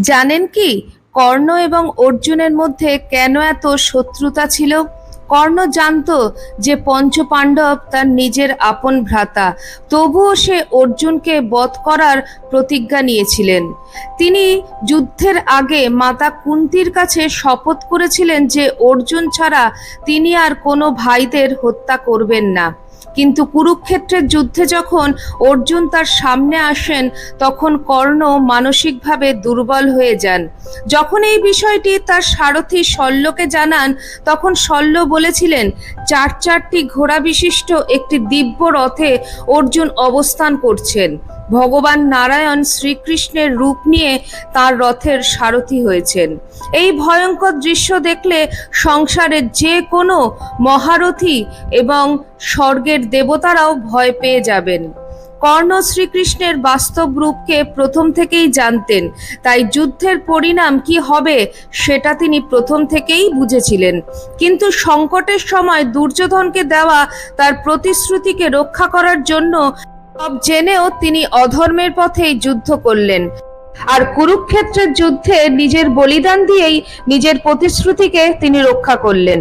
জানেন কি, কর্ণ এবং অর্জুনের মধ্যে কেন এত শত্রুতা ছিল? কর্ণ জানত যে পঞ্চপাণ্ডব তার নিজের আপন ভ্রাতা, তবুও সে অর্জুনকে বধ করার প্রতিজ্ঞা নিয়েছিলেন। তিনি যুদ্ধের আগে মাতা কুন্তির কাছে শপথ করেছিলেন যে অর্জুন ছাড়া তিনি আর কোনো ভাইদের হত্যা করবেন না। কিন্তু কুরুক্ষেত্রের যুদ্ধে যখন অর্জুন তার সামনে আসেন, তখন কর্ণ মানসিকভাবে দুর্বল হয়ে যান। যখন এই বিষয়টি তার সারথী শল্যকে জানান, তখন শল্য বলেছিলেন, চার চারটি ঘোড়া বিশিষ্ট একটি দিব্য রথে অর্জুন অবস্থান করছেন। ভগবান নারায়ণ শ্রীকৃষ্ণের রূপ নিয়ে তার রথের সারথি হয়েছেন। এই ভয়ঙ্কর দৃশ্য দেখলে সংসারের যে কোনো মহারথী এবং স্বর্গের দেবতারাও ভয় পেয়ে যাবেন। কর্ণ শ্রীকৃষ্ণের বাস্তব রূপকে প্রথম থেকেই জানতেন, তাই যুদ্ধের পরিণাম কি হবে সেটা তিনি প্রথম থেকেই বুঝেছিলেন। কিন্তু সংকটের সময় দুর্যোধনকে দেওয়া তার প্রতিশ্রুতিকে রক্ষা করার জন্য সব জেনেও তিনি অধর্মের পথেই যুদ্ধ করলেন। আর কুরুক্ষেত্রের যুদ্ধে নিজের বলিদান দিয়েই নিজের প্রতিশ্রুতিকে তিনি রক্ষা করলেন।